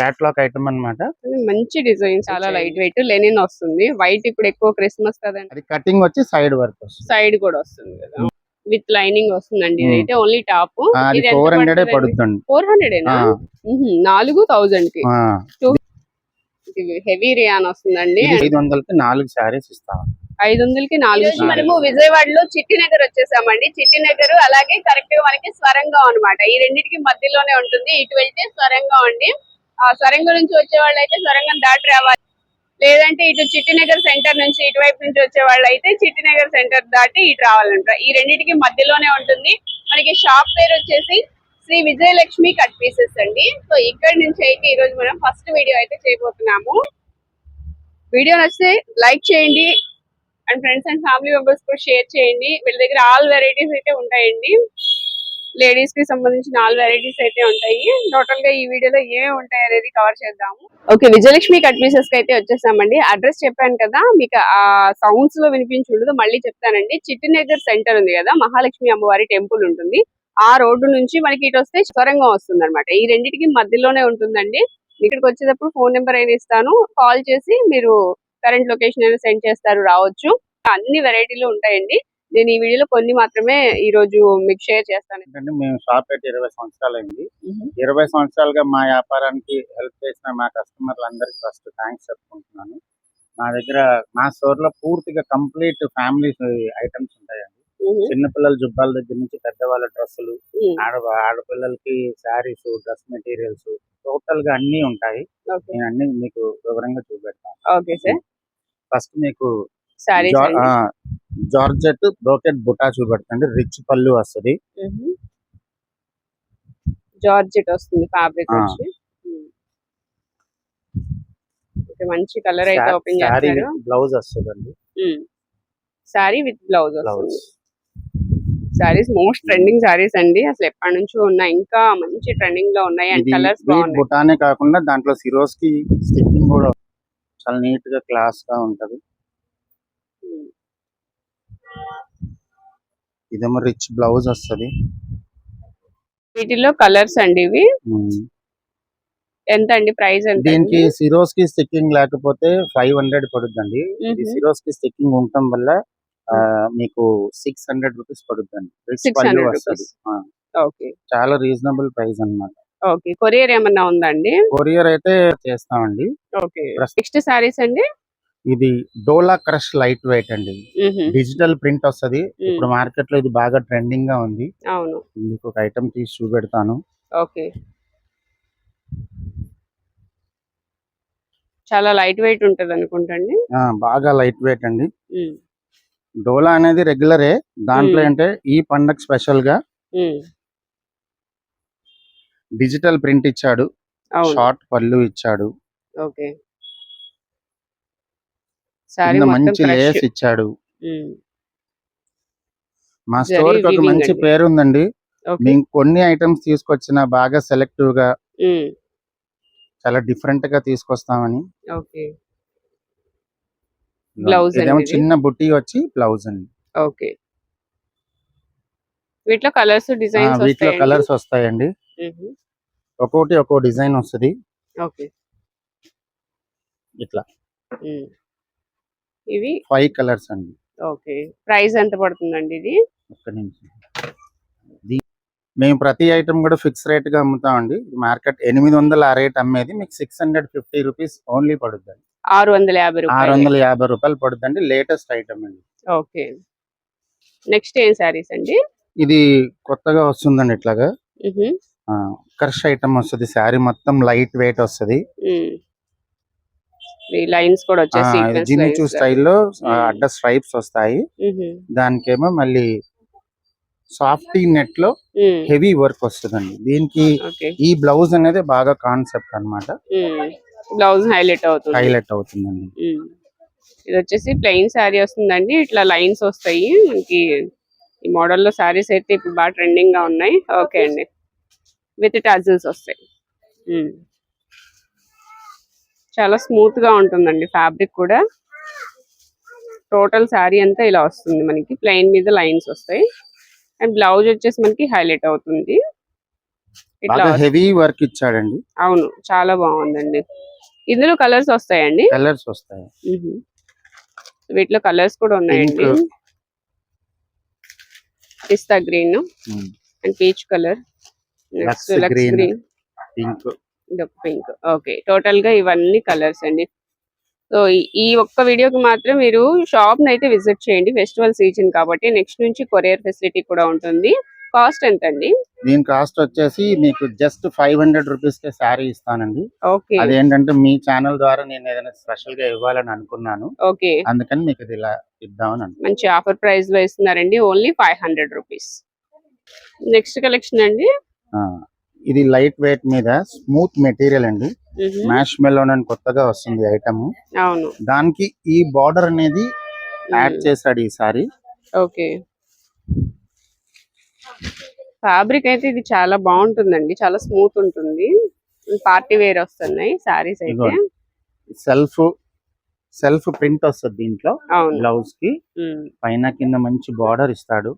Catalogue item అన్నమాట. మంచి design చాలా. లైట్ వెయిట్ లెనిన్ వస్తుంది. వైట్ ఇప్పుడు ఎక్కువ క్రిస్మస్ కదండి అది కటింగ్ వచ్చి సైడ్ వర్క్ సైడ్ కూడా వస్తుంది కదా. విత్ లైనింగ్ వస్తుందండి. ఇదైతే ఓన్లీ టాప్ ఫోర్ హండ్రెడ్ పడుతుంది. ఫోర్ హండ్రెడ్ నాలుగు థౌజండ్కి. హెవీ రియాన్ వస్తుందండి. ఐదు వందలకి నాలుగు శారీస్ ఇస్తాం. ఐదు వందలకి నాలుగు మనము విజయవాడలో చిట్టి నగర్ వచ్చేసామండి. చిట్టి నగర్ అలాగే కరెక్ట్గా మనకి స్వరంగం అన్నమాట. ఈ రెండింటికి మధ్యలోనే ఉంటుంది. ఇటు వెళ్తే స్వరంగం అండి. ఆ స్వరంగం నుంచి వచ్చే వాళ్ళు అయితే సొరంగం దాటి రావాలి. లేదంటే ఇటు చిట్టినగర్ సెంటర్ నుంచి ఇటువైపు నుంచి వచ్చే వాళ్ళు అయితే చిట్టినగర్ సెంటర్ దాటి ఇటు రావాలంటారు. ఈ రెండింటికి మధ్యలోనే ఉంటుంది. మనకి షాప్ పేరు వచ్చేసి శ్రీ విజయలక్ష్మి కట్ పీసెస్ అండి. సో ఇక్కడ నుంచి అయితే ఈ రోజు మనం ఫస్ట్ వీడియో అయితే చేయబోతున్నాము. వీడియో నచ్చితే లైక్ చేయండి. And friends and family members కూడా షేర్ చేయండి. వీళ్ళ దగ్గర ఆల్ వెరైటీస్ అయితే ఉంటాయండి. లేడీస్కి సంబంధించిన నాలుగు వెరైటీస్ అయితే ఉంటాయి. టోటల్గా ఈ వీడియోలో ఏమేమి ఉంటాయి అనేది కవర్ చేద్దాము. ఓకే విజయలక్ష్మి కట్ పీసెస్కి అయితే వచ్చేసామండి అడ్రస్ చెప్పాను కదా మీకు ఆ సౌండ్స్లో వినిపించుండదు మళ్ళీ చెప్తానండి. చిట్టినగర్ సెంటర్ ఉంది కదా మహాలక్ష్మి అమ్మవారి టెంపుల్ ఉంటుంది. ఆ రోడ్డు నుంచి మనకి ఇటు వస్తే సొరంగం వస్తుంది అనమాట ఈ రెండింటికి మధ్యలోనే ఉంటుందండి. ఇక్కడికి వచ్చేటప్పుడు ఫోన్ నెంబర్ అయినా ఇస్తాను. కాల్ చేసి మీరు కరెంట్ లొకేషన్ అయినా సెండ్ చేస్తారు రావచ్చు. అన్ని వెరైటీలు ఉంటాయండి. నేను ఈ వీడియోలో కొన్ని మాత్రమే ఈ రోజు మీకు షేర్ చేస్తాను. ఎందుకంటే మేము షాప్ పెట్టి ఇరవై సంవత్సరాలు అయింది ఇరవై సంవత్సరాలుగా మా వ్యాపారానికి హెల్ప్ చేసిన మా కస్టమర్లు అందరికి ఫస్ట్ థ్యాంక్స్ చెప్పుకుంటున్నాను. మా దగ్గర మా స్టోర్లో పూర్తిగా కంప్లీట్ ఫ్యామిలీ ఐటమ్స్ ఉంటాయండి. చిన్నపిల్లల జుబ్బాల దగ్గర నుంచి పెద్దవాళ్ళ డ్రెస్సులు ఆడ ఆడపిల్లలకి శారీస్ డ్రెస్ మెటీరియల్స్ టోటల్గా అన్ని ఉంటాయి. నేను అన్ని మీకు వివరంగా చూపెడతాను. Okay sir. ఫస్ట్ మీకు జార్జెట్ బ్రోకెట్ బుటా చూపెడతాండి. రిచ్ పళ్ళు వస్తుంది. జార్జెట్ వస్తుంది ఫ్యాబ్రిక్. వచ్చి. మంచి కలర్ అయితే ఓపెన్ చేస్తారు. బ్లౌజ్ వస్తుందండి. సారీ విత్ బ్లౌజ్ వస్తుంది. సారీస్ మోస్ట్ ట్రెండింగ్ సారీస్ అండి. అసలు ఎప్పటి నుంచో ఉన్నాయి ఇంకా మంచి ట్రెండింగ్లో ఉన్నాయి అండ్ కలర్స్ బాగున్నాయి. బుటానే కాకుండా దాంట్లో సిరోస్కి స్టిచ్చింగ్ కూడా చాలా నీట్గా క్లాస్గా ఉంటది. ఇదేమో రిచ్ బ్లౌజ్ వస్తది. వీటిలో కలర్స్ అండి ఇవి. ఎంత అండి ప్రైస్ ఎంత దీనికి సిరోస్కి స్టిక్కింగ్ లేకపోతే ఫైవ్ హండ్రెడ్ పడుద్దండి. సిరోస్కి స్టిక్కింగ్ ఉండటం వల్ల మీకు సిక్స్ హండ్రెడ్ రూపీస్ పడుద్దండి. రిచ్ 600 పళ్ళు rupees. వస్తది చాలా రీజనబుల్ ప్రైస్ అన్నమాట. ఓకే. కొరియర్ ఏమన్నా ఉందండి? కొరియర్ అయితే చేస్తామండి. ఓకే. నెక్స్ట్ సారీస్ అండి? ఇది డోలా క్రష్ లైట్ వెయిట్ అండి. డిజిటల్ ప్రింట్ వస్తది. ఇప్పుడు మార్కెట్లో ఇది బాగా ట్రెండింగ్గా ఉంది. అవును. మీకు ఒక ఐటమ్ తీసి చూపెడతాను. ఓకే. చాలా లైట్ వెయిట్ ఉంటది అనుకుంటండి బాగా లైట్ వెయిట్ అండి. డోలా అనేది రెగ్యులరే. దాంట్లో. అంటే ఈ పండగ స్పెషల్గా డిజిటల్ ప్రింట్ ఇచ్చాడు. షార్ట్ పళ్ళు ఇచ్చాడు. ఓకే. సారీ మంచి లేస్ ఇచ్చాడు. మా స్టోర్కి ఒక మంచి. పేరు ఉందండి మేము కొన్ని ఐటమ్స్ తీసుకొచ్చిన బాగా సెలెక్టివ్గా చాలా డిఫరెంట్గా తీసుకొస్తామని ఇది? చిన్న బుట్టి వచ్చి బ్లౌజ్ అండి. ఓకే. వీటిలో కలర్స్ ఆ, డిజైన్స్ వీటిలో కలర్స్ వస్తాయండి. ఒక్కొక్కటి ఒక్కో డిజైన్ వస్తది. ఓకే. ఇట్లా. ఇవి? ఫైవ్ కలర్స్ అండి. ఓకే. ప్రైస్ ఎంత పడుతుందండి ఇది? ఒక్క నిమిషం. మేము ప్రతి ఐటమ్ కూడా ఫిక్స్ రేట్గా అమ్ముతామండి. మార్కెట్ ఎనిమిది వందల ఆ రేట్ అమ్మేది. మీకు six hundred fifty rupees only పడుద్దండి. ఆరు వందల యాభై ఆరు వందల యాభై రూపాయలు పడుద్దండి. లేటెస్ట్ ఐటమ్ అండి. ఓకే. నెక్స్ట్ ఏం సారీస్ అండి? ఇది కొత్తగా వస్తుందండి ఇట్లాగా. క్రష్ ఐటమ్ వస్తుంది. శారీ మొత్తం లైట్ వెయిట్ వస్తుంది. లైన్స్ కూడా వచ్చేసి జిమ్మిచూ స్టైల్లో. అడ్డ స్ట్రైప్స్ వస్తాయి. దానికేమో మళ్ళీ సాఫ్ట్ నెట్లో హెవీ వర్క్ వస్తుందండి. దీనికి ఈ బ్లౌజ్ అనేది బాగా కాన్సెప్ట్ అన్నమాట. బ్లౌజ్ హైలైట్ అవుతుంది. హైలైట్ అవుతుందండి. ఇది వచ్చేసి ప్లెయిన్ శారీ వస్తుందండి. ఇట్లా లైన్స్ వస్తాయి. మనకి ఈ మోడల్లో శారీస్ అయితే ఇప్పుడు బాగా ట్రెండింగ్గా ఉన్నాయి. ఓకే అండి. విత్ టజిల్స్ వస్తాయి. చాలా స్మూత్గా ఉంటుందండి ఫ్యాబ్రిక్ కూడా. టోటల్ శారీ అంతా ఇలా వస్తుంది మనకి. ప్లెయిన్ మీద లైన్స్ వస్తాయి. అండ్ బ్లౌజ్ వచ్చేసి మనకి హైలైట్ అవుతుంది. ఇట్లా హెవీ వర్క్ ఇచ్చాడండి. అవును చాలా బాగుందండి. ఇందులో కలర్స్ వస్తాయండి? కలర్స్ వస్తాయి. వీటిలో కలర్స్ కూడా ఉన్నాయండి. Pista green. And peach colour next Lux. Green pink pink. Okay టోటల్గా ఇవన్నీ కలర్స్ అండి. సో ఈ ఒక్క వీడియోకి మాత్రం మీరు షాప్ అయితే విజిట్ చేయండి. ఫెస్టివల్ సీజన్ కాబట్టి నెక్స్ట్ నుంచి కొరియర్ ఫెసిలిటీ కూడా ఉంటుంది. కాస్ట్ ఎంత అండి దీని కాస్ట్ వచ్చేసి మీకు జస్ట్ ఫైవ్ హండ్రెడ్ రూపీస్ కే శారీ ఇస్తానండి. ఓకే. అదేంటంటే మీ ఛానల్ ద్వారా నేను ఏదైనా స్పెషల్గా ఇవ్వాలని అనుకున్నాను. ఓకే. అందుకని మీకు ఇది ఇలా ఇద్దామని మంచి ఆఫర్ ప్రైస్లో ఇస్తున్నారండి. Only five hundred rupees. Next collection అండి. ఇది లైట్ వెయిట్ మీద స్మూత్ మెటీరియల్ అండి. మ్యాష్ మెలోన్ అని కొత్తగా వస్తుంది ఐటమ్. అవును. దానికి ఈ బార్డర్ అనేది యాడ్ చేశాడు ఈసారి. ఓకే. ఫ్యాబ్రిక్ అయితే ఇది చాలా బాగుంటుందండి. చాలా స్మూత్ ఉంటుంది. పార్టీ వేర్ వస్తున్నాయి సారీస్ అయితే. సెల్ఫ్ సెల్ఫ్ ప్రింట్ వస్తుంది దీంట్లో అవును. బ్లౌజ్కి. పైన కింద మంచి బార్డర్ ఇస్తాడు.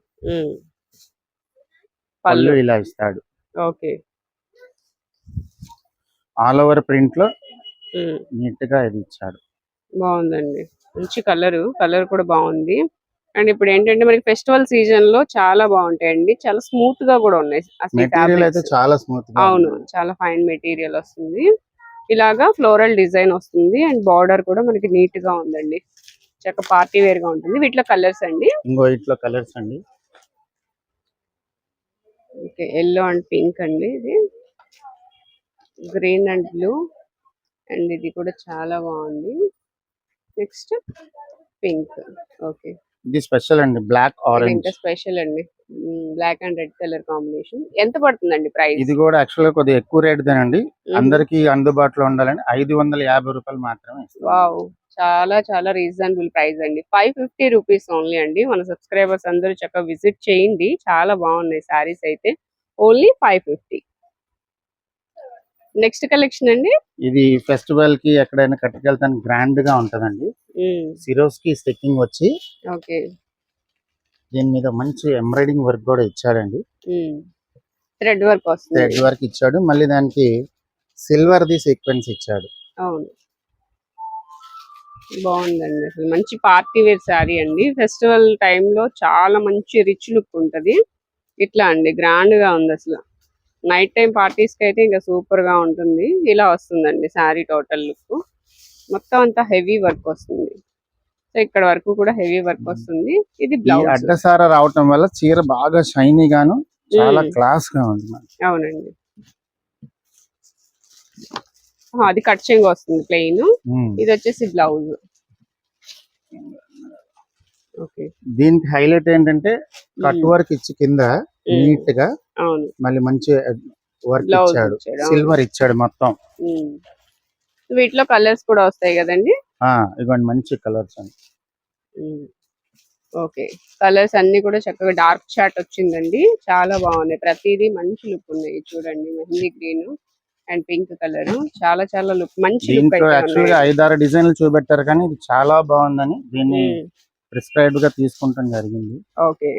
పళ్ళు. ఇలా ఇస్తాడు. ఓకే. ఆల్ ఓవర్ ప్రింట్లో నీట్గా ఇది ఇచ్చాడు బాగుందండి. మంచి కలర్. కలర్ కూడా బాగుంది. అండ్ ఇప్పుడు ఏంటంటే మనకి ఫెస్టివల్ సీజన్లో చాలా బాగుంటాయండి. చాలా స్మూత్గా కూడా ఉన్నాయి. మెటీరియల్ అయితే. చాలా స్మూత్ అవును. చాలా ఫైన్ మెటీరియల్ వస్తుంది. ఇలాగా ఫ్లోరల్ డిజైన్ వస్తుంది. అండ్ బార్డర్ కూడా మనకి నీట్గా ఉందండి. చక్క పార్టీ వేర్గా ఉంటుంది. వీటిలో కలర్స్ అండి. ఇంకో ఇట్లా కలర్స్ అండి. ఓకే. ఎల్లో అండ్ పింక్ అండి ఇది. Green and blue. అండ్ ఇది కూడా చాలా బాగుంది. Next pink. ఓకే. ఇది స్పెషల్ అండి. Black orange. ఇంకా స్పెషల్ అండి. Black and red colour combination. ఎంత పడుతుందండి ప్రైస్? ఇది కూడా యాక్చువల్గా కొద్దిగా ఎక్కువ రేట్ దేనండి అందరికి అందుబాటులో ఉండాలని ఐదు వందల యాభై రూపాయలు మాత్రమే. వావ్. చాలా చాలా రీజనబుల్ ప్రైస్ అండి. ఫైవ్ ఫిఫ్టీ రూపీస్ ఓన్లీ అండి. మన సబ్స్క్రైబర్స్ అందరూ చక్కగా విజిట్ చేయండి. చాలా బాగున్నాయి సారీస్ అయితే. Only five fifty. Next collection అండి? ఇది ఫెస్టివల్కి ఎక్కడైనా కట్టుకెళ్తాను గ్రాండ్గా ఉంటదండి. సిరోస్కి స్టిక్కింగ్ వచ్చి ఓకే. దీని మీద మంచి ఎంబ్రాయిడింగ్ వర్క్ కూడా ఇచ్చాడండి. థ్రెడ్ వర్క్ థ్రెడ్ వస్తుంది. వర్క్ ఇచ్చాడు. మళ్ళీ దానికి సిల్వర్ ది సీక్వెన్స్ ఇచ్చాడు. అవును. బాగుందండి అసలు. మంచి పార్టీ వేర్ శారీ అండి. ఫెస్టివల్లో చాలా మంచి రిచ్ లుక్ ఉంటది. ఇట్లా అండి. గ్రాండ్గా ఉంది అసలు. నైట్ టైం పార్టీస్కి అయితే ఇంకా సూపర్గా ఉంటుంది. ఇలా వస్తుందండి శారీ టోటల్ లుక్ మొత్తం అంతా హెవీ వర్క్ వస్తుంది. సో ఇక్కడ వరకు కూడా హెవీ వర్క్ వస్తుంది. ఇది బ్లౌజ్ అడ్డసార రావటం వల్ల చీర బాగా షైనీ గాను చాలా క్లాస్గా ఉంది మనకి. అవునండి. అది కట్ చెంగు వస్తుంది ప్లెయిన్ ఉమ్. ఇది వచ్చేసి బ్లౌజ్ ఓకే దీనికి హైలైట్ ఏంటంటే కట్ వర్క్ ఇచ్చి కింద. నీట్గా మళ్ళీ మంచి వర్క్ ఇచ్చాడు. సిల్వర్ ఇచ్చాడు మొత్తం. వీటిలో కలర్స్ కూడా వస్తాయి కదండి? ఇవ్వండి మంచి కలర్స్ అండి. ఓకే. కలర్స్ అన్ని కూడా చక్కగా డార్క్ చాట్ వచ్చిందండి. చాలా బాగున్నాయి. ప్రతిదీ మంచి లుక్ ఉన్నాయి. చూడండి mehndi green and pink colour. చాలా చాలా లుక్ మంచి లుక్ దీంట్లో యాక్చువల్గా ఐదారు డిజైన్లు చూపెట్టారు కానీ ఇది చాలా బాగుందని దీన్ని ప్రిస్క్రైబ్గా తీసుకుంటాం జరిగింది. ఓకే.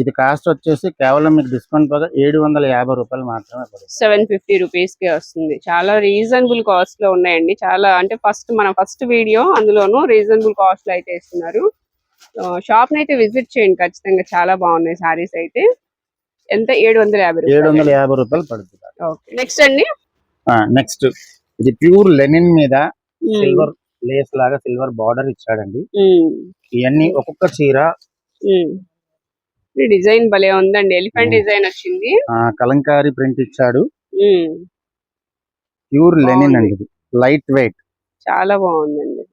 ఇది కాస్ట్ వచ్చేసి కేవలం మీకు డిస్కౌంట్ పోగా ఏడు వందల యాభై రూపాయలు మాత్రమే సెవెన్ ఫిఫ్టీ రూపీస్కి వస్తుంది. చాలా రీజనబుల్ కాస్ట్లో ఉన్నాయండి. చాలా అంటే ఫస్ట్ మన ఫస్ట్ వీడియో అందులోనూ రీజనబుల్ కాస్ట్లో అయితే ఇస్తున్నారు. షాప్ని అయితే విజిట్ చేయండి ఖచ్చితంగా. చాలా బాగున్నాయి సారీస్ అయితే. ఎంత? ఏడు వందల యాభై ఏడు వందల యాభై రూపాయలు పడుతుంది. నెక్స్ట్ అండి. నెక్స్ట్ ఇది ప్యూర్ లెనిన్ మీద సిల్వర్ లేస్ లాగా సిల్వర్ బార్డర్ ఇచ్చాడండి. ఇవన్నీ ఒక్కొక్క చీర డిజైన్ భలే ఉందండి. ఎలిఫెంట్. డిజైన్ వచ్చింది. ఆ, కలంకారీ ప్రింట్ ఇచ్చాడు. ప్యూర్ లెనిన్ బాగుంది. అండి లైట్ వెయిట్ చాలా బాగుందండి.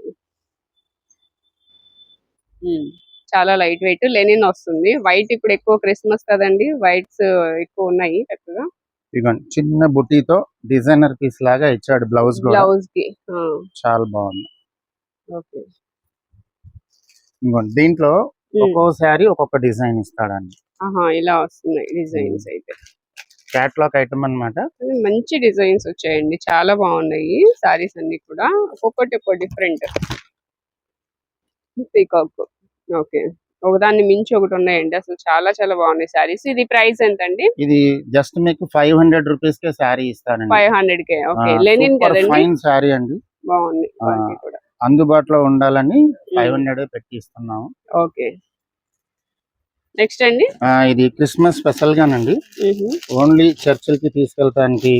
ఉమ్, చాలా లైట్ వెయిట్ లెనిన్ వస్తుంది. వైట్ ఇప్పుడు ఎక్కువ క్రిస్మస్ కదండి. వైట్స్ ఎక్కువ ఉన్నాయి చక్కగా ఇదిగోండి. చిన్న బుటీతో డిజైనర్ పీస్ లాగా ఇచ్చాడు బ్లౌజ్ బ్లౌజ్కి. చాలా బాగుంది. ఓకే ఇంకోండి దీంట్లో ఉమ్, ఒక్కో శారీ ఒక్కొక్క డిజైన్ ఇస్తాడండి. ఇలా వస్తున్నాయి డిజైన్స్ అయితే. క్యాట్లాగ్ ఐటమ్ అన్నమాట. కానీ మంచి డిజైన్స్ వచ్చాయండి. చాలా బాగున్నాయి సారీస్ అన్ని కూడా. ఒక్కొక్కటి ఒక్కో డిఫరెంట్. Peacock okay. ఒకదాన్ని మించి ఒకటి ఉన్నాయండి. అసలు చాలా చాలా బాగున్నాయి సారీస్ ఇది ప్రైస్ ఎంత అండి ఇది జస్ట్ మీకు ఫైవ్ హండ్రెడ్ రూపీస్ కే శారీ ఇస్తానండి ఫైవ్ హండ్రెడ్ కే ఓకే లెనిన్ కదండి? ఫైన్ శారీ అండి. బాగుంది. కూడా. అందుబాటులో ఉండాలని ఫైవ్. హండ్రెడ్ పెట్టి ఇస్తున్నాము ఓకే నెక్స్ట్ అండి ఇది క్రిస్మస్ స్పెషల్ గానండి. ఓన్లీ చర్చిలకి తీసుకెళ్ళటానికి.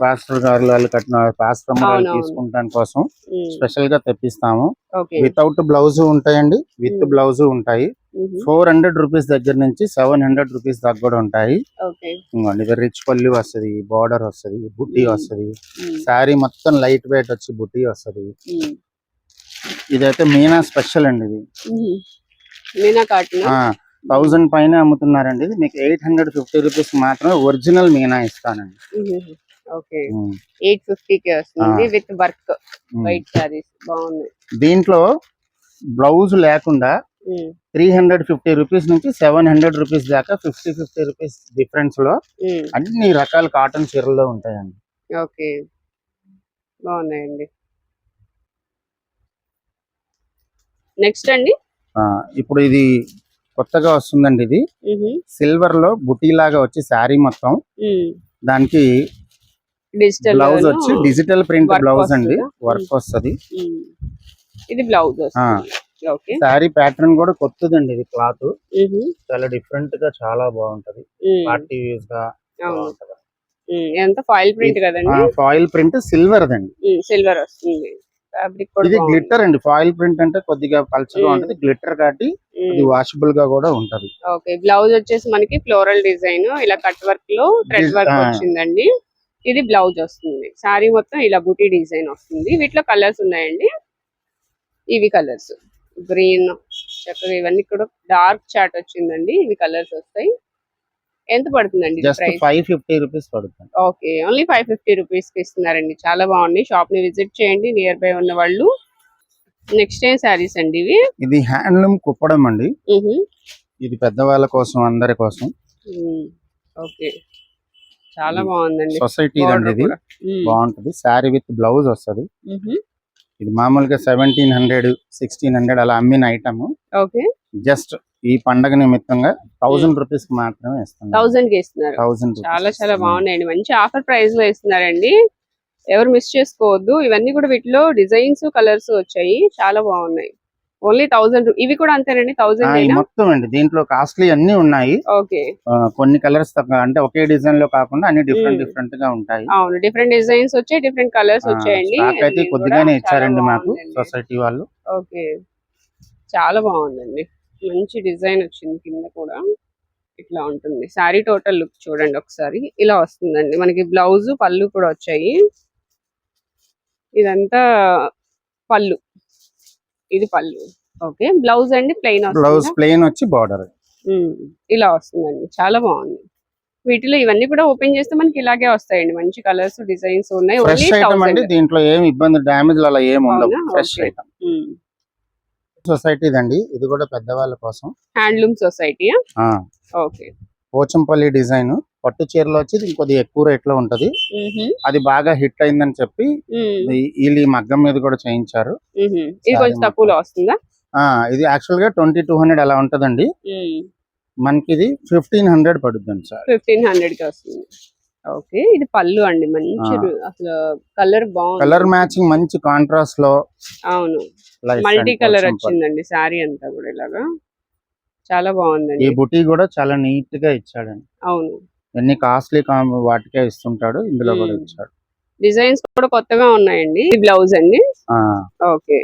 పాస్టర్ గారు వాళ్ళు కట్టిన పాస్టర్ వాళ్ళు. తీసుకుంటానికి కోసం. స్పెషల్గా తెప్పిస్తాము వితౌట్ బ్లౌజ్ ఉంటాయండి విత్. బ్లౌజ్ ఉంటాయి. ఫోర్ హండ్రెడ్ రూపీస్ దగ్గర నుంచి సెవెన్ హండ్రెడ్ రూపీస్ దాకా కూడా ఉంటాయి. ఇంకోండి రిచ్ పల్లి వస్తది బార్డర్ వస్తది బుట్టి. వస్తది. శారీ మొత్తం లైట్ వెయిట్ వచ్చి బుట్టి వస్తది. ఇదైతే మీనా స్పెషల్ అండి ఇది. మ్హూ. మీనా కాటన్? థౌజండ్ పైన అమ్ముతున్నారండి ఇది. మీకు ఎయిట్ హండ్రెడ్ ఫిఫ్టీ రూపీస్ మాత్రమే ఒరిజినల్ మీనా ఇస్తానండి. With work. వైట్ సారీస్ దీంట్లో బ్లౌజ్ లేకుండా. త్రీ హండ్రెడ్ ఫిఫ్టీ రూపీస్ నుంచి సెవెన్ హండ్రెడ్ రూపీస్ దాకా ఫిఫ్టీ ఫిఫ్టీ రూపీస్ డిఫరెన్స్లో. అన్ని రకాల కాటన్ చీరల్లో ఉంటాయండి. ఓకే. బాగున్నాయండి. నెక్స్ట్ అండి. ఇప్పుడు ఇది కొత్తగా వస్తుందండి ఇది. సిల్వర్లో బుటీ లాగా వచ్చి శారీ మొత్తం. దానికి డిజిటల్ బ్లౌజ్ వచ్చి డిజిటల్ ప్రింట్ బ్లౌజ్ అండి? వర్క్ వస్తది. ఇది బ్లౌజ్ శారీ ప్యాటర్న్ కూడా కొత్తదండి ఇది క్లాత్. చాలా డిఫరెంట్గా చాలా బాగుంటది. పార్టీ యూస్గా. ఎంత ఫాయిల్ ప్రింట్ కదండి? ఫాయిల్ ప్రింట్ సిల్వర్ దండి సిల్వర్ వస్తుంది. ఇది. గ్లిట్టర్ అండి. ఫాయిల్ ప్రింట్ అంటే కొద్దిగా పల్చగా. ఉంటది. గ్లిట్టర్ కాబట్టి. ఇది వాషబుల్గా కూడా ఉంటది. ఓకే. బ్లౌజ్ వచ్చేసి మనకి ఫ్లోరల్ డిజైన్ ఇలా కట్ వర్క్లో థ్రెడ్ వర్క్. వచ్చిందండి. ఇది బ్లౌజ్ వస్తుంది. సారీ మొత్తం ఇలా బుటీ డిజైన్ వస్తుంది. వీటిలో కలర్స్ ఉన్నాయండి. ఇవి కలర్స్ గ్రీన్ చక్కగా ఇవన్నీ కూడా డార్క్ చాట్ వచ్చిందండి. ఇవి కలర్స్ వస్తాయి. ఎంత పడుతుందండి ఫైవ్ ఫిఫ్టీ రూపీస్ పడుతుంది. ఓకే. ఓన్లీ ఫైవ్ ఫిఫ్టీ రూపీస్కి ఇస్తున్నారండి. చాలా బాగుంది షాప్ని విజిట్ చేయండి. నియర్ బై ఉన్న వాళ్ళు. నెక్స్ట్ ఏం శారీస్ అండి ఇవి? ఇది హ్యాండ్లూమ్ కుప్పడం అండి. ఇది పెద్దవాళ్ళ కోసం అందరి కోసం. ఓకే. చాలా బాగుందండి. సొసైటీ అండి ఇది. బాగుంటది. శారీ విత్ బ్లౌజ్ వస్తది. ఇది మామూలుగా సెవెంటీన్ హండ్రెడ్ సిక్స్టీన్ హండ్రెడ్ అలా అమ్మిన ఐటమ్ ఓకే. జస్ట్ ఈ పండగ నిమిత్తంగా థౌసండ్ రూపీస్కి మాత్రమే థౌసండ్కి ఇస్తున్నారు. థౌసండ్ చాలా చాలా బాగున్నాయండి. మంచి ఆఫర్ ప్రైస్లో ఇస్తున్నారండి. ఎవరు మిస్ చేసుకోవద్దు. ఇవన్నీ కూడా వీటిలో డిజైన్స్ కలర్స్ వచ్చాయి. చాలా బాగున్నాయి. ఓన్లీ థౌసండ్ ఇవి కూడా అంతేనండి? థౌసండ్ మొత్తం అండి. దీంట్లో కాస్ట్లీ అన్ని ఉన్నాయి. ఓకే. కొన్ని కలర్స్ అంటే ఒకే డిజైన్లో కాకుండా అన్ని డిఫరెంట్. డిఫరెంట్గా ఉంటాయి. అవును. డిఫరెంట్ డిజైన్స్ వచ్చాయి డిఫరెంట్ కలర్స్ వచ్చాయండి. అయితే కొద్దిగానే ఇచ్చారండి మాకు. సొసైటీ వాళ్ళు. ఓకే. చాలా బాగుందండి. మంచి డిజైన్ వచ్చింది కింద కూడా. ఇట్లా ఉంటుంది. శారీ టోటల్ లుక్ చూడండి ఒకసారి. ఇలా వస్తుందండి. మనకి బ్లౌజ్ పళ్ళు కూడా వచ్చాయి. ఇదంతా పళ్ళు. ఇది పళ్ళు. ఓకే బ్లౌజ్ అండి ప్లెయిన్ బ్లౌజ్ ప్లెయిన్ వచ్చి బార్డర్. ఇలా వస్తుందండి చాలా బాగుంది. వీటిలో ఇవన్నీ కూడా ఓపెన్ చేస్తే మనకి ఇలాగే వస్తాయండి మంచి కలర్స్ డిజైన్స్ ఉన్నాయి ఫ్రెష్ ఐటమ్ అండి దీంట్లో ఏం ఇబ్బంది డ్యామేజ్ అలా ఏం ఉండవు? ఫ్రెష్. ఐటమ్ సొసైటీ దండి ఇది కూడా పెద్దవాళ్ళ కోసం. Handloom society okay. Pochampally design. పట్టు చీరలో వచ్చి ఇది కొద్దిగా ఎక్కువ రేట్లో ఉంటది అది బాగా హిట్ అయిందని చెప్పి వీళ్ళు ఈ మగ్గం మీద కూడా చేయించారు. ఇది Saree కొంచెం తక్కువలో వస్తుందా? ఇది యాక్చువల్గా ట్వంటీ టూ హండ్రెడ్ అలా ఉంటదండి. మనకి ఇది ఫిఫ్టీన్ హండ్రెడ్ పడుతుంది సార్. ఫిఫ్టీన్ హండ్రెడ్కి వస్తుంది. ఓకే ఇది పళ్ళు అండి. మంచి అసలు కలర్ బాగుంది. కలర్ మ్యాచింగ్ మంచి కాంట్రాస్ట్లో అవును. Multi colour. వచ్చిందండి శారీ అంతా కూడా ఇలాగా. చాలా ఈ బాగుందండి బుటీ కూడా చాలా నీట్గా ఇచ్చాడండి. అవును. ఎన్ని కాస్ట్లీ వాటికే ఇస్తుంటాడు ఇందులో కూడా. ఇచ్చాడు. డిజైన్స్ కూడా కొత్తగా ఉన్నాయండి. ఇది బ్లౌజ్ అండి. ఓకే.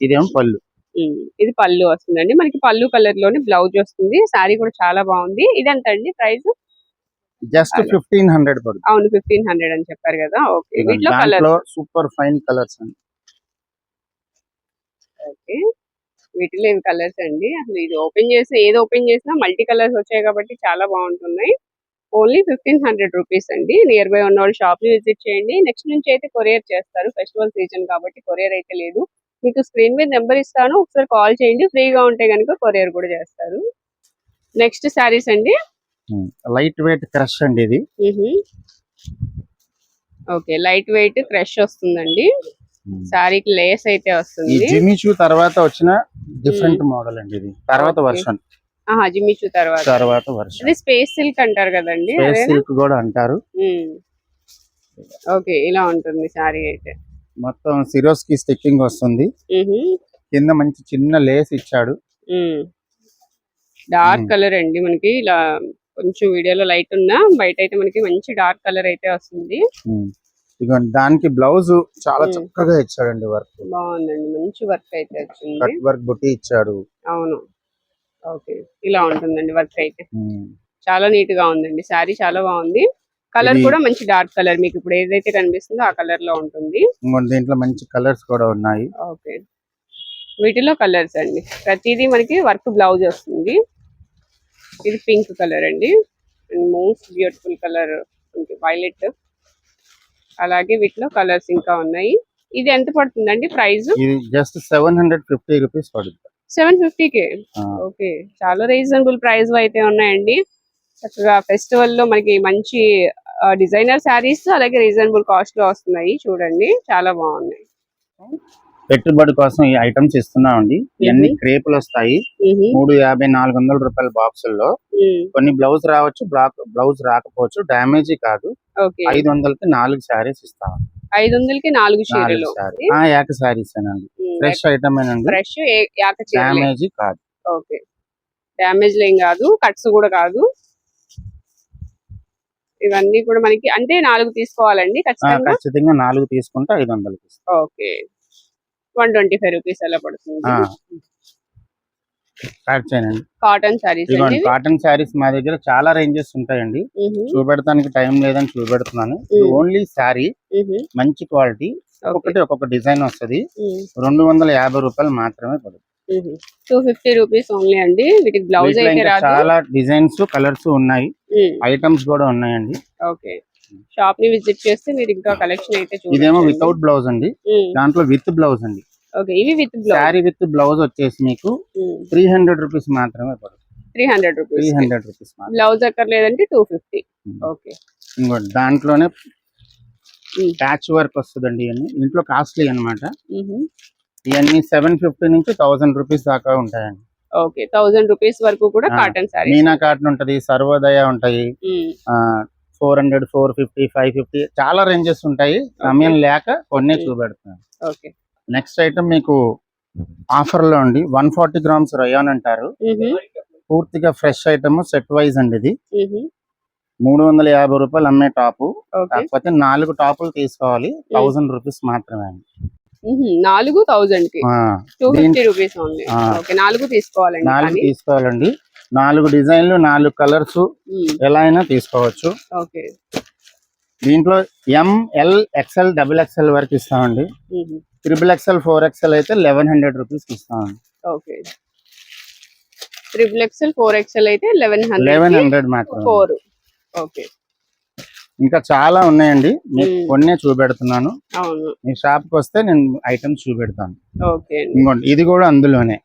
ఇదేమో పళ్ళు. ఇది పళ్ళు వస్తుందండి. మనకి పళ్ళు కలర్లోనే బ్లౌజ్ వస్తుంది. శారీ కూడా చాలా బాగుంది. ఇది ఎంత అండి ప్రైస్? జస్ట్. ఫిఫ్టీన్ హండ్రెడ్ అవును ఫిఫ్టీన్ హండ్రెడ్ అని చెప్పారు కదా. ఓకే. వీటిలో కలర్ సూపర్ ఫైన్ కలర్స్ అండి. ఓకే. వీటిలో ఇవి కలర్స్ అండి. అసలు ఇది ఓపెన్ చేసి ఏది ఓపెన్ చేసినా మల్టీ కలర్స్ వచ్చాయి కాబట్టి చాలా బాగుంటున్నాయి. ఓన్లీ ఫిఫ్టీన్ హండ్రెడ్ రూపీస్ అండి. నియర్ బై ఉన్న వాళ్ళు షాప్ని విజిట్ చేయండి. నెక్స్ట్ నుంచి అయితే కొరియర్ చేస్తారు. ఫెస్టివల్ సీజన్ కాబట్టి కొరియర్ అయితే లేదు. మీకు స్క్రీన్ మీద నెంబర్ ఇస్తాను. ఒకసారి కాల్ చేయండి. ఫ్రీగా ఉంటే కనుక కొరియర్ కూడా చేస్తారు. నెక్స్ట్ శారీస్ అండి. లైట్ వెయిట్ క్రష్ అండి ఇది. ఓకే. లైట్ వెయిట్ క్రష్ వస్తుందండి. శారీకి లేస్ అయితే వస్తుంది. జిమిచూ తర్వాత వచ్చిన డిఫరెంట్ మోడల్ అండి ఇది. తర్వాత. వర్షన్. ఆహా జిమ్మిచూ తర్వాత. తర్వాత వర్షన్. ఇది స్పేస్ సిల్క్ అంటారు కదండి స్పేస్ సిల్క్ కూడా అంటారు. ఓకే ఇలా ఉంటుంది శారీ అయితే. మొత్తం సిరోస్కి స్టిక్కింగ్ వస్తుంది కింద మంచి చిన్న లేస్ ఇచ్చాడు. డార్క్. కలర్ అండి మనకి. ఇలా కొంచెం వీడియోలో లైట్ ఉన్నా బయట అయితే మనకి మంచి డార్క్ కలర్ అయితే వస్తుంది. ఇదిగోండి దానికి బ్లౌజ్ చాలా. చక్కగా ఇచ్చాడండి వర్క్. బాగుందండి మంచి వర్క్ అయితే వచ్చింది కట్ వర్క్ బుట్టి ఇచ్చాడు. అవును. ఓకే ఇలా ఉంటుందండి వర్క్ అయితే. చాలా నీట్గా ఉందండి శారీ చాలా బాగుంది. కలర్ కూడా మంచి డార్క్ కలర్ మీకు ఇప్పుడు ఏదైతే కనిపిస్తుందో ఆ కలర్లో ఉంటుంది. దీంట్లో మంచి కలర్స్ కూడా ఉన్నాయి. ఓకే. వీటిలో కలర్స్ అండి ప్రతిదీ మనకి వర్క్ బ్లౌజ్ వస్తుంది. ఇది పింక్ కలర్ అండి. And most beautiful colour violet. అలాగే వీటిలో కలర్స్ ఇంకా ఉన్నాయి. ఇది ఎంత పడుతుందండి ప్రైస్ ఇది just seven hundred fifty rupees పడుతుంది. సెవెన్ కే ఆ, ఓకే. చాలా రీజనబుల్ ప్రైస్ అయితే ఉన్నాయండి. చక్కగా ఫెస్టివల్లో మనకి మంచి డిజైనర్ శారీస్ అలాగే రీజనబుల్ కాస్ట్లో వస్తున్నాయి. చూడండి. చాలా బాగున్నాయి. పెట్టుబడి కోసం ఈ ఐటమ్స్ ఇస్తున్నామండి ఇవన్నీ క్రేపులు వస్తాయి. మూడు యాభై నాలుగు వందల రూపాయల బాక్సుల్లో. కొన్ని బ్లౌజ్ రావచ్చు బ్లాక్ బ్లౌజ్ రాకపోవచ్చు డ్యామేజ్ కాదు. ఐదు వందలకి నాలుగు శారీస్ ఇస్తాం. ఐదు వందలకి నాలుగు ఏక శారీస్ అండి ఫ్రెష్ ఐటమ్ ఫ్రెష్ యాక డ్యామేజ్ కాదు. ఓకే. డ్యామేజ్ ఏం కాదు కట్స్ కూడా కాదు. ఇవన్నీ కూడా మనకి అంటే నాలుగు తీసుకోవాలండి ఖచ్చితంగా? నాలుగు తీసుకుంటే ఐదు వందలకి okay. One twenty five rupees అలా పడుతుంది. కాటన్ సారీస్ కాటన్ శారీస్ మా దగ్గర చాలా రేంజెస్ ఉంటాయండి. మ్హూ. చూపెడటానికి టైం లేదని చూపెడుతున్నాను. ఓన్లీ మ్హూ. మంచి క్వాలిటీ ఒక్కొక్కటి ఒక్కొక్క డిజైన్ వస్తది. రెండు వందల యాభై రూపాయలు మాత్రమే పడుతుంది. టూ ఫిఫ్టీ రూపీస్ ఓన్లీ అండి. వీటికి బ్లౌజ్ అయితే చాలా డిజైన్స్ కలర్స్ ఉన్నాయి. ఐటమ్స్ కూడా ఉన్నాయండి. ఓకే. షాప్ని విజిట్ చేస్తే మీరు ఇంకా కలెక్షన్ అయితే ఇదేమో. వితౌట్ బ్లౌజ్ అండి. దాంట్లో విత్ బ్లౌజ్ అండి. ఓకే ఇవి with blouse sari with blouse వచ్చేసి మీకు త్రీ హండ్రెడ్ రూపీస్ మాత్రమే పడుతుంది. Three hundred three rupees hundred rupees మాత్రమే. బ్లౌజ్ అక్కర్లేదంటే టూ ఫిఫ్టీ. ఓకే. ఇంకోటి దాంట్లోనే. ప్యాచ్ వర్క్ వస్తుందండి ఇవన్నీ. ఇంట్లో కాస్ట్లీ అన్నమాట. మ్హూ. ఇవన్నీ సెవెన్ ఫిఫ్టీ నుంచి థౌసండ్ రూపీస్ దాకా ఉంటాయండి. ఓకే థౌసండ్ రూపీస్ వరకు కూడా కాటన్ సారీ మీనా కాటన్ ఉంటది సర్వోదయ ఉంటాయి four hundred four fifty five fifty చాలా రేంజెస్ ఉంటాయి. సమయం లేక కొన్నే. చూపెడుతున్నాను నెక్స్ట్ ఐటమ్ మీకు ఆఫర్లో అండి. వన్ ఫార్టీ గ్రామ్స్ రయాన్ అంటారు. పూర్తిగా ఫ్రెష్ ఐటమ్ సెట్ వైజ్ అండి ఇది. మూడు వందల యాభై రూపాయలు అమ్మే టాపు. కాకపోతే నాలుగు టాపులు తీసుకోవాలి. థౌసండ్ రూపీస్ మాత్రమే అండి. నాలుగు థౌజండ్కి టూ ఫిఫ్టీ రూపీస్. ఓకే. నాలుగు తీసుకోవాలండి నాలుగు తీసుకోవాలండి. నాలుగు డిజైన్లు నాలుగు కలర్స్. ఎలా అయినా తీసుకోవచ్చు. దీంట్లో M L XL double XL వరకు ఇస్తామండి. త్రిబుల్ ఎక్స్ఎల్ ఫోర్ ఎక్స్ఎల్ అయితే లెవెన్ హండ్రెడ్ రూపీస్ ఇస్తామండి. Okay. Triple XL four XL అయితే eleven eleven hundred four okay. ఇంకా చాలా ఉన్నాయండి. మీకు. కొన్నే చూపెడుతున్నాను. మీ షాప్కి వస్తే నేను ఐటమ్స్ చూపెడతాను. ఇది కూడా అందులోనే.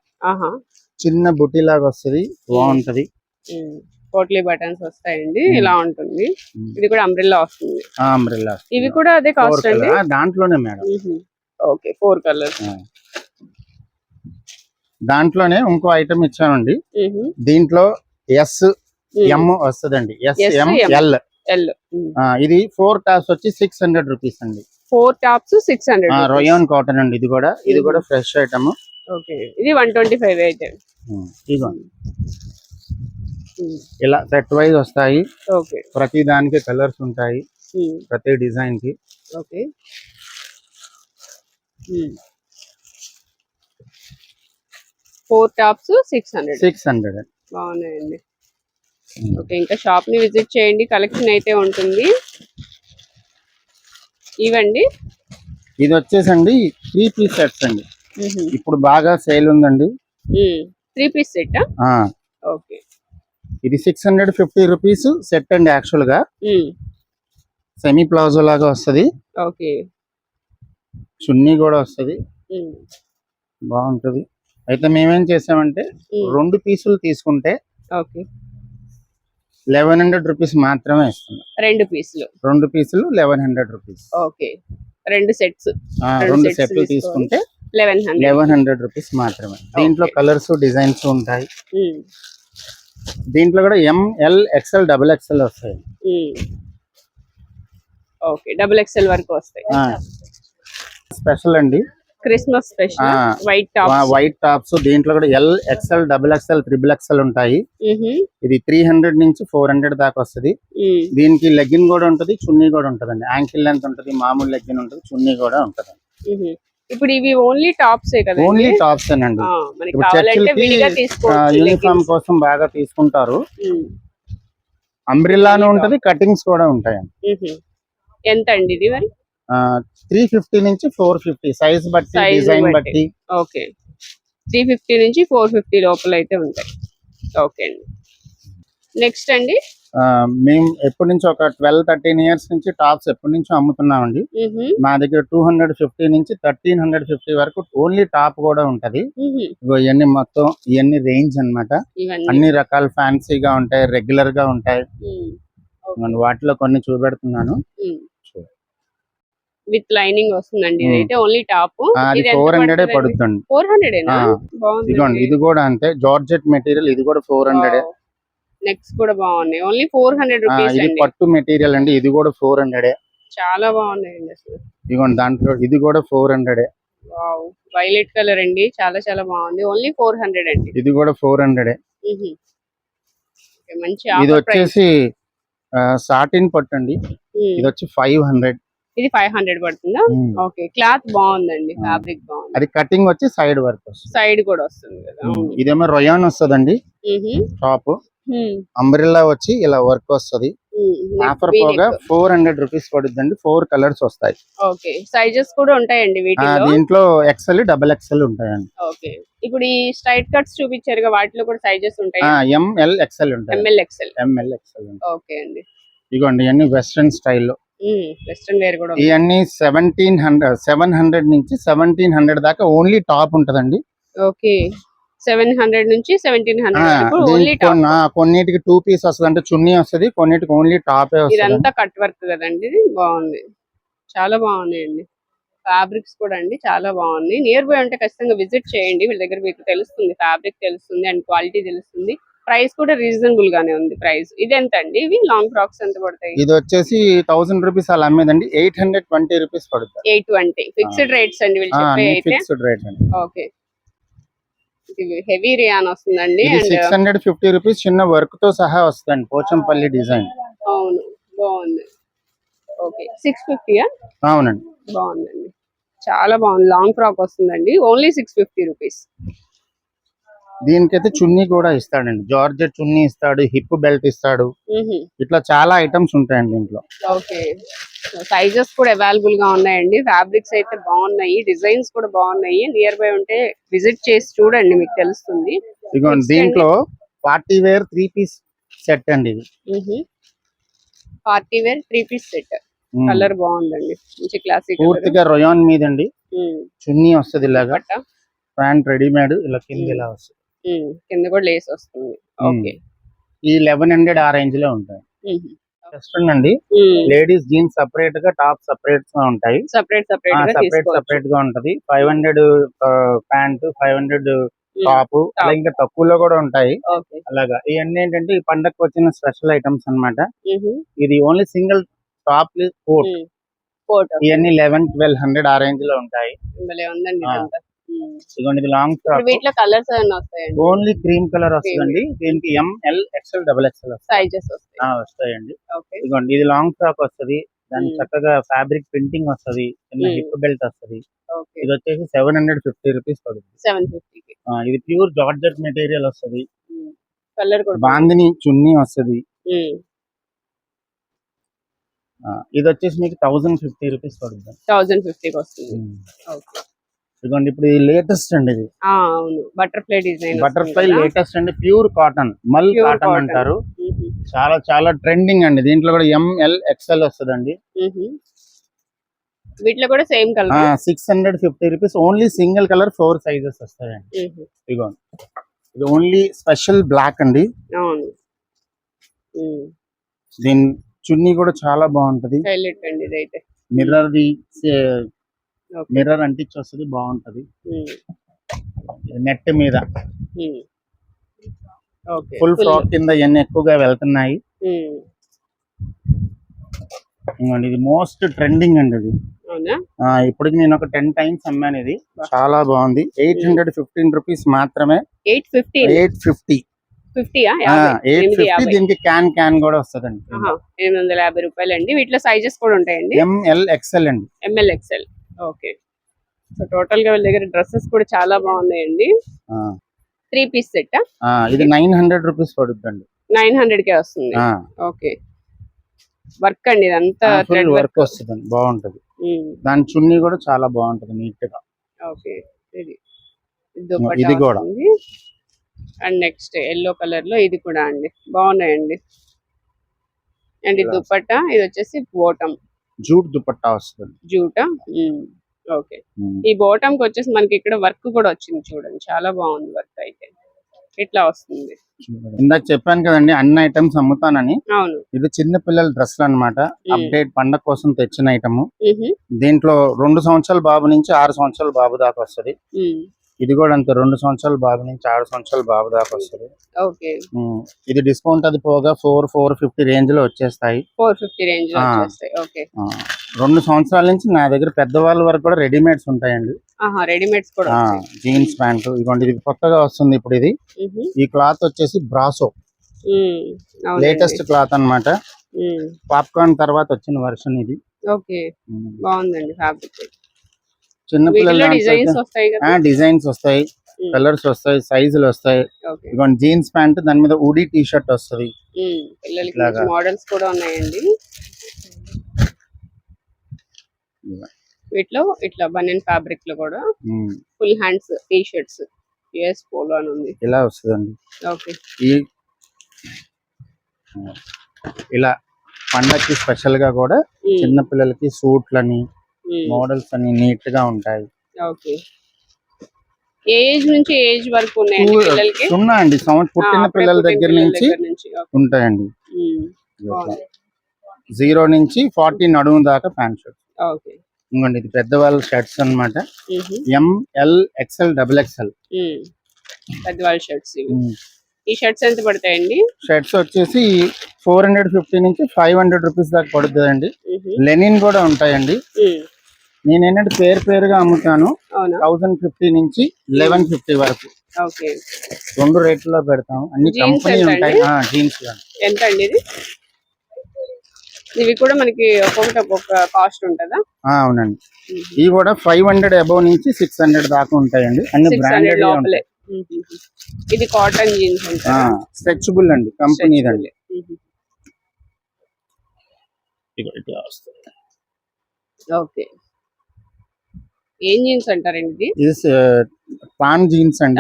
చిన్న బుట్టి లాగా వస్తుంది. బాగుంటది. పోట్లీ బటన్స్ వస్తాయండి. ఇలా ఉంటుంది. ఇది కూడా అంబ్రెల్లా వస్తుంది. అంబ్రెల్లా ఇవి కూడా అదే కాస్ట్ అండి. దాంట్లోనే మేడం. Okay four colours. దాంట్లోనే ఇంకో ఐటమ్ ఇచ్చామండి దీంట్లో ఎస్ ఎం వస్తుందండి. S M. ఎల్ ఎల్ ఇది ఫోర్ టాప్స్ వచ్చి సిక్స్ హండ్రెడ్ రూపీస్ అండి. Four tops six hundred rayon cotton అండి ఇది కూడా. ఇది కూడా ఫ్రెష్ ఐటమ్ ఓకే. ఇది వన్ ట్వంటీ ఫైవ్ అయితే. ఇలా సెట్ వైజ్ వస్తాయి. ఓకే. ప్రతి దానికి కలర్స్ ఉంటాయి. ప్రతి డిజైన్కి okay four tops six hundred six hundred బాగున్నాయండి. ఓకే ఇంకా షాప్ని విజిట్ చేయండి. కలెక్షన్ అయితే ఉంటుంది. ఇవండి. ఇది వచ్చేసండి త్రీ పీస్ సెట్స్ అండి. ఇప్పుడు బాగా సేల్ ఉందండి. Three piece set? ఓకే. ఇది six hundred fifty rupees set అండి యాక్చువల్గా. సెమీ ప్లాజో లాగా వస్తది. ఓకే. చున్నీ కూడా వస్తది. బాగుంటది. అయితే మేమేం చేసామంటే రెండు పీసులు తీసుకుంటే ఓకే. లెవెన్ హండ్రెడ్ రూపీస్ మాత్రమే ఇస్తున్నాం. రెండు పీసులు. రెండు పీసులు లెవెన్ హండ్రెడ్ రూపీస్. ఓకే. రెండు సెట్స్. రెండు సెట్లు. తీసుకుంటే eleven hundred. Eleven hundred rupees మాత్రమే. దీంట్లో కలర్స్ డిజైన్స్ ఉంటాయి. దీంట్లో కూడా M L XL double XL వస్తాయి. ఓకే డబుల్ ఎక్స్ఎల్ వరకు వస్తాయి. స్పెషల్ అండి. Christmas special white top white tops దీంట్లో కూడా L XL double XL triple XL ఉంటాయి. ఇది త్రీ హండ్రెడ్ నుంచి ఫోర్ హండ్రెడ్ దాకా వస్తుంది. దీనికి లెగ్గిన్ కూడా ఉంటది చున్నీ కూడా ఉంటదండి. యాంకిల్ లెంత్ ఉంటది మామూలు లెగ్గిన్ ఉంటది చున్నీ కూడా ఉంటది ఇప్పుడు ఇవి ఓన్లీ టాప్స్ కదా ఓన్లీ టాప్స్ అండి ఇప్పుడు చర్చిలకి, యూనిఫామ్. కోసం బాగా తీసుకుంటారు. అంబ్రిల్లాను ఉంటది కటింగ్స్ కూడా ఉంటాయండి. ఎంత అండి ఇది మరి? త్రీ ఫిఫ్టీ నుంచి ఫోర్ ఫిఫ్టీ సైజ్ బట్టి డిజైన్ బట్టి. ఓకే. త్రీ ఫిఫ్టీ నుంచి ఫోర్ ఫిఫ్టీ లోపల అయితే ఉంటాయి. ఓకే అండి. నెక్స్ట్ అండి. మేము ఎప్పటి నుంచి ఒక ట్వెల్వ్ థర్టీన్ ఇయర్స్ నుంచి టాప్స్ ఎప్పటి నుంచో అమ్ముతున్నామండి. మా దగ్గర టూ హండ్రెడ్ ఫిఫ్టీ నుంచి థర్టీన్ హండ్రెడ్ ఫిఫ్టీ వరకు ఓన్లీ టాప్ కూడా ఉంటది. ఇవన్నీ మొత్తం ఇవన్నీ రేంజ్ అన్నమాట. ఇవన్నీ. అన్ని రకాల ఫ్యాన్సీగా ఉంటాయి రెగ్యులర్గా ఉంటాయి. వాటిలో కొన్ని చూపెడుతున్నాను. విత్ లైనింగ్ వస్తుందండి. ఇదైతే ఓన్లీ టాప్. అది ఫోర్ హండ్రెడ్ పడుతుంది ఫోర్ హండ్రెడ్ ఇది కూడా అంతే. జార్జెట్ మెటీరియల్ ఇది కూడా ఫోర్ హండ్రెడ్ నెక్స్ కూడా బాగున్నాయి. ఓన్లీ ఫోర్ హండ్రెడ్ రూపీస్ ఇది అండి. పట్టు మెటీరియల్ అండి. ఇది కూడా ఫోర్ హండ్రెడ్ చాలా బాగున్నాయండి అసలు. ఇదిగోండి దాంట్లో ఇది కూడా ఫోర్ హండ్రెడ్ వైలెట్ కలర్ అండి. చాలా చాలా బాగుంది. ఓన్లీ ఫోర్ హండ్రెడ్ అండి. ఇది కూడా ఫోర్ హండ్రెడ్ మంచి ఇది వచ్చేసి సాటిన్ పట్టు అండి. ఇది వచ్చి ఫైవ్ హండ్రెడ్ ఇది ఫైవ్ హండ్రెడ్ పడుతుందా? ఓకే క్లాత్ బాగుందండి. ఫ్యాబ్రిక్ బాగుంది. అది కటింగ్ వచ్చి సైడ్ వర్క్ వస్తుంది. సైడ్ కూడా వస్తుంది కదా. ఇదేమో రొయాన్ వస్తుందండి. మ్హూ. టాప్. అంబ్రిల్లా వచ్చి ఇలా వర్క్ వస్తుంది. ఆఫర్ పోగా. ఫోర్ హండ్రెడ్ రూపీస్ పడుతుందండి ఫోర్ కలర్స్ వస్తాయి. ఓకే. సైజెస్ కూడా ఉంటాయండి వీటిలో దీంట్లో ఎక్సెల్ డబల్ ఎక్సెల్ ఉంటాయండి. ఓకే. ఇప్పుడు ఈ స్ట్రైట్ కట్స్ చూపించారుగా వాటిలో కూడా సైజెస్ ఉంటాయి? ఎంఎల్ ఎక్సెల్ ఉంటాయి. M L XL M L XL okay అండి. ఇదిగోండి ఇవన్నీ వెస్ట్రన్ స్టైల్లో. వెస్ట్రన్ వేర్ కూడా. ఇవన్నీ సెవెంటీన్ హండ్రెడ్ సెవెన్ హండ్రెడ్ నుంచి సెవెంటీన్ హండ్రెడ్ దాకా ఓన్లీ టాప్ ఉంటదండి. ఓకే. సెవెన్ హండ్రెడ్ నుంచి సెవెంటీన్ హండ్రెడ్ కొన్నిటికి టూ పీస్ వస్తుంది. అంటే చున్నీ వస్తుంది కొన్నిటికి ఓన్లీ టాపే ఇదంతా కట్ వర్క్ కదండి. బాగుంది. చాలా బాగున్నాయండి. ఫ్యాబ్రిక్స్ కూడా అండి చాలా బాగుంది నియర్ బై ఉంటే ఖచ్చితంగా విజిట్ చేయండి. వీళ్ళ దగ్గర మీకు తెలుస్తుంది ఫ్యాబ్రిక్ తెలుస్తుంది అండ్ క్వాలిటీ తెలుస్తుంది. ప్రైస్ కూడా రీజనబుల్ గానే ఉంది ప్రైస్ ఇది ఎంత అండి? ఇవి లాంగ్ ఫ్రాక్స్ ఎంత పడతాయి? ఇది వచ్చేసి థౌసండ్ రూపీస్ అలా అమ్మేదండి. ఎయిట్ హండ్రెడ్ ట్వంటీ రూపీస్ పడుతుంది ఎయిట్ ట్వంటీ ఫిక్స్డ్ రేట్స్ అండి వీళ్ళు చెప్పే ఓకే హెవీ రియాన్ వస్తుందండి సిక్స్ హండ్రెడ్ ఫిఫ్టీ రూపీస్ చిన్న వర్క్తో సహా వస్తుంది పోచంపల్లి డిజైన్. అవును బాగుంది. ఓకే సిక్స్ ఫిఫ్టీయా అవునండి. బాగుందండి. చాలా బాగుంది. లాంగ్ ఫ్రాక్ వస్తుందండి. ఓన్లీ సిక్స్ ఫిఫ్టీ రూపీస్ దీనికైతే చున్నీ కూడా ఇస్తాడండి. జార్జెట్ చున్నీ ఇస్తాడు హిప్ బెల్ట్ ఇస్తాడు. ఇట్లా చాలా ఐటమ్స్ ఉంటాయండి దీంట్లో. ఓకే. సైజెస్ కూడా అవైలబుల్గా ఉన్నాయండి. ఫ్యాబ్రిక్స్ అయితే బాగున్నాయి. డిజైన్స్ కూడా బాగున్నాయి. నియర్ బై ఉంటే విజిట్ చేసి చూడండి మీకు తెలుస్తుంది. ఇదిగోండి దీంట్లో party wear three piece set అండి ఇది. Party wear three piece set. Colour బాగుందండి. మంచి క్లాసిక్ పూర్తిగా రొయాన్ మీద అండి చున్నీ వస్తుంది ఇలాగా. ప్యాంట్ రెడీమేడ్ ఇలా కింద ఇలా వస్తుంది. కింద కూడా లేస్ వస్తుంది. ఓకే ఈ లెవెన్ హండ్రెడ్ ఆ రేంజ్లో ఉంటాయి. వెస్ట్రన్ అండి లేడీస్ జీన్స్ సపరేట్గా టాప్ సపరేట్గా ఉంటాయి. సపరేట్ సపరేట్ సపరేట్గా ఉంటది. Five hundred pant five hundred top అలా ఇంకా తక్కువలో కూడా ఉంటాయి. అలాగా. ఇవన్నీ ఏంటంటే ఈ పండగకి వచ్చిన స్పెషల్ ఐటమ్స్ అన్నమాట. మ్హూ. ఇది ఓన్లీ సింగిల్ టాప్ కోట్ ఇవన్నీ లెవెన్ ట్వెల్వ్ హండ్రెడ్ ఆ రేంజ్లో ఉంటాయి. ఇదిగోండి ఇది లాంగ్ ఫ్రాక్ వీటిలో కలర్స్ వస్తాయండి? ఓన్లీ క్రీమ్ కలర్ వస్తుందండి. దీనికి M L XL double XL sizes వస్తాయి. వస్తాయండి. ఇదిగోండి ఇది లాంగ్ ఫ్రాక్ వస్తది. దానికి మ్మ్. చక్కగా ఫ్యాబ్రిక్ ప్రింటింగ్ వస్తది. చిన్న. హిప్ బెల్ట్ వస్తది. ఇది వచ్చేసి సెవెన్ హండ్రెడ్ ఫిఫ్టీ రూపీస్ పడుతుంది. సెవెన్ ఫిఫ్టీకి ఆ, ఇది ప్యూర్ జార్జెట్ మెటీరియల్ వస్తది. కలర్ కూడా బాందిని చున్నీ వస్తది. ఆ, ఇది వచ్చేసి మీకు థౌసండ్ ఫిఫ్టీ రూపీస్ పడుతుంది. థౌజండ్ ఫిఫ్టీకి వస్తుంది. ఓకే ఇదిగోండి ఇప్పుడు ఇది లేటెస్ట్ అండి ఇది. బటర్ఫ్లై డిజైన్ బటర్ఫ్లై లేటెస్ట్ అండి ప్యూర్ కాటన్. మల్ కాటన్. అంటారు. చాలా చాలా ట్రెండింగ్ అండి. దీంట్లో కూడా ఎంఎల్ ఎక్స్ఎల్ వస్తుందండి. వీటిలో కూడా same colour six hundred fifty rupees only single colour four sizes వస్తాయండి. ఇదిగోండి. ఇది ఓన్లీ స్పెషల్ బ్లాక్ అండి. దీని చున్నీ కూడా చాలా బాగుంటది. Mirror the. మిర్రర్ అంటించి వస్తుంది బాగుంటది నెట్ మీద. ఫుల్ ఫ్రాక్ కింద ఇవన్నీ ఎక్కువగా వెళ్తున్నాయి. ఇది మోస్ట్ ట్రెండింగ్ అండి ఇది. ఇప్పటికి నేను ఒక టెన్ టైమ్స్ అమ్మాను ఇది. చాలా బాగుంది. ఎయిట్ హండ్రెడ్ ఫిఫ్టీన్ రూపీస్ మాత్రమే. Eight fifty? Eight fifty. Eight fifty దీనికి క్యాన్ క్యాన్ కూడా వస్తుందండి. ఆహా, ఎనిమిది వందల యాభై రూపాయలు అండి వీటిలో సైజెస్ కూడా ఉంటాయండి? ఎంఎల్ ఎక్స్ఎల్ అండి. M L XL okay. So టోటల్గా వీళ్ళ దగ్గర డ్రెస్సెస్ కూడా చాలా బాగున్నాయండి. Three piece set? ఇది నైన్ హండ్రెడ్ రూపీస్ పడుతుందండి నైన్ హండ్రెడ్ కే వస్తుంది ఓకే. వర్క్ అండి ఇదంతా వర్క్. వస్తుందండి బాగుంటది. దాని చున్నీ కూడా చాలా బాగుంటది నీట్గా ఓకే ఇది ఇది కూడా. వస్తుంది. అండ్ నెక్స్ట్ ఎల్లో కలర్లో ఇది కూడా అండి. బాగున్నాయండి. అండ్ దుపట్టా ఇది వచ్చేసి బోటం జూట్ దుపట్టా వస్తుంది. జూటా? ఓకే. ఈ బోటం కి వచ్చేసి మనకి ఇక్కడ వర్క్ కూడా వచ్చింది చూడండి. చాలా బాగుంది వర్క్ అయితే. ఇట్లా వస్తుంది. ఇందాక చెప్పాను కదండి అన్ని ఐటమ్స్ అమ్ముతానని. అవును. ఇది చిన్న పిల్లల డ్రెస్సులు అన్నమాట. అప్డేట్ పండగ కోసం తెచ్చిన ఐటమ్. దీంట్లో రెండు సంవత్సరాల బాబు నుంచి ఆరు సంవత్సరాల బాబు దాకా వస్తది. ఇది కూడా అంతే రెండు సంవత్సరాల బాబు నుంచి ఆరు సంవత్సరాల బాబు దాకా వస్తుంది. ఓకే. ఇది డిస్కౌంట్ అది పోగా ఫోర్ ఫోర్ ఫిఫ్టీ రేంజ్లో వచ్చేస్తాయి. ఫోర్ ఫిఫ్టీ రేంజ్లో ఆ. వచ్చేస్తాయి. ఓకే. ఆ, రెండు సంవత్సరాల నుంచి నా దగ్గర పెద్దవాళ్ళ వరకు కూడా రెడీమేడ్స్ ఉంటాయండి. రెడీమేడ్స్ కూడా. జీన్స్ ప్యాంట్ ఇదిగోండి ఇది కొత్తగా వస్తుంది ఇప్పుడు ఇది. ఈ క్లాత్ వచ్చేసి బ్రాసో. లేటెస్ట్ క్లాత్ అన్నమాట. మ్. పాప్కార్న్ తర్వాత వచ్చిన వర్షన్ ఇది. ఓకే. బాగుందండి ఫ్యాబ్రిక్. చిన్న వీటిలో డిజైన్స్ పిల్లల వస్తాయి. కలర్స్ వస్తాయి సైజులు వస్తాయి ఇదిగోండి జీన్స్ ప్యాంట్ దాని మీద ఉడీ టీ షర్ట్ వస్తుంది. పిల్లలకి. మోడల్స్ కూడా ఉన్నాయండి వీటిలో ఇట్లా బనియన్ ఫ్యాబ్రిక్లో కూడా. Full hands T shirts US Polo అని ఉంది ఇలా వస్తుందండి ఓకే ఇలా పండక్కి స్పెషల్గా కూడా. చిన్న పిల్లలకి సూట్లని. మోడల్స్ అని నీట్గా ఉంటాయి. ఓకే. ఏజ్ నుంచి ఏజ్ వరకు ఉన్నాయండి పిల్లలకి? అండి సంవత్సరం పుట్టిన పిల్లల దగ్గర నుంచి. ఉంటాయండి. జీరో నుంచి ఫార్టీ నడుము దాకా ప్యాంట్ షర్ట్ ఓకే. ఇంకోండి ఇది పెద్దవాళ్ళ షర్ట్స్ అన్నమాట. మ్హూ. M L XL double XL. పెద్దవాళ్ళ షర్ట్స్ ఇవి. ఈ షర్ట్స్ ఎంత పడతాయండి? షర్ట్స్ వచ్చేసి ఫోర్ హండ్రెడ్ ఫిఫ్టీ నుంచి ఫైవ్ హండ్రెడ్ రూపీస్ దాకా పడుతుందండి. మ్హూ. లెనిన్ కూడా ఉంటాయండి. నేను ఏంటంటే పేరు పేరుగా అమ్ముతాను. థౌసండ్ ఫిఫ్టీ నుంచి లెవెన్ ఫిఫ్టీ వరకు. ఓకే. రెండు రేట్లలో పెడతాం అన్ని కంపెనీ ఉంటాయి. అండి? జీన్స్ ఎంత అండి ఇది? ఇవి కూడా మనకి ఒక్కొక్కటి ఒక్కొక్క కాస్ట్ ఉంటుందా? అవునండి. ఇవి కూడా ఫైవ్ హండ్రెడ్ అబౌవ్ నుంచి సిక్స్ హండ్రెడ్ దాకా ఉంటాయండి. అన్ని బ్రాండెడ్ లోపలే. ఇది కాటన్ జీన్స్ స్ట్రెచబుల్ అండి. కంపెనీదండి ఓకే. ఏం జీన్స్ అంటారండి ఇది? టాన్ జీన్స్ అండి.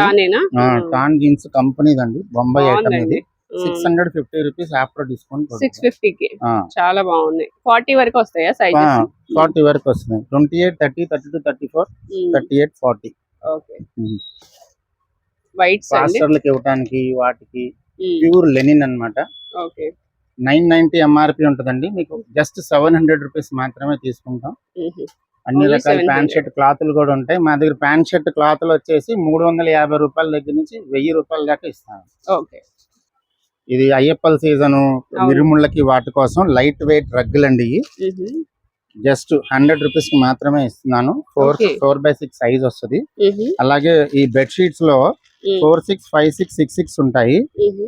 టాన్ జీన్స్ కంపెనీదండి. బొంబాయి ఐటమ్ ఇది. Six hundred fifty rupees after discount six ఫిఫ్టీకి. చాలా బాగున్నాయి. ఫార్టీ వరకు వస్తాయా సైజెస్? ఫార్టీ వరకు వస్తుంది twenty eight thirty thirty two thirty four thirty eight forty. Okay. అండి? పాస్టర్లకు ఇవ్వడానికి వాటికి. ప్యూర్ లెనిన్ అన్నమాట. ఓకే. నైన్ నైన్టీ ఎంఆర్పి ఉంటుందండి. మీకు జస్ట్ సెవెన్ హండ్రెడ్ రూపీస్ మాత్రమే తీసుకుంటాం. అన్ని రకాల 700. ప్యాంట్ షర్ట్ క్లాతులు కూడా ఉంటాయి మా దగ్గర ప్యాంట్ షర్ట్ క్లాతులు వచ్చేసి మూడు వందల యాభై రూపాయల దగ్గర నుంచి వెయ్యి రూపాయల దాకా ఇస్తాను ఓకే ఇది అయ్యప్పల సీజను. మిరుముళ్ళకి వాటి కోసం లైట్ వెయిట్ రగ్గులు అండి. జస్ట్ హండ్రెడ్ రూపీస్కి మాత్రమే ఇస్తున్నాను four. Four by six size వస్తుంది. అలాగే ఈ bed షీట్స్లో. Four six five six six six ఉంటాయి.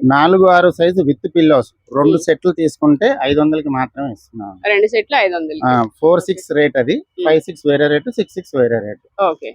నాలుగు ఆరు సైజు విత్ పిల్లోస్. రెండు. సెట్లు తీసుకుంటే ఐదు వందలకి మాత్రమే ఇస్తున్నాను రెండు సెట్లు ఐదు వందలు ఫోర్ సిక్స్ రేట్ అది. ఫైవ్ సిక్స్ వేరే రేటు సిక్స్ సిక్స్ వేరే రేటు. ఓకే.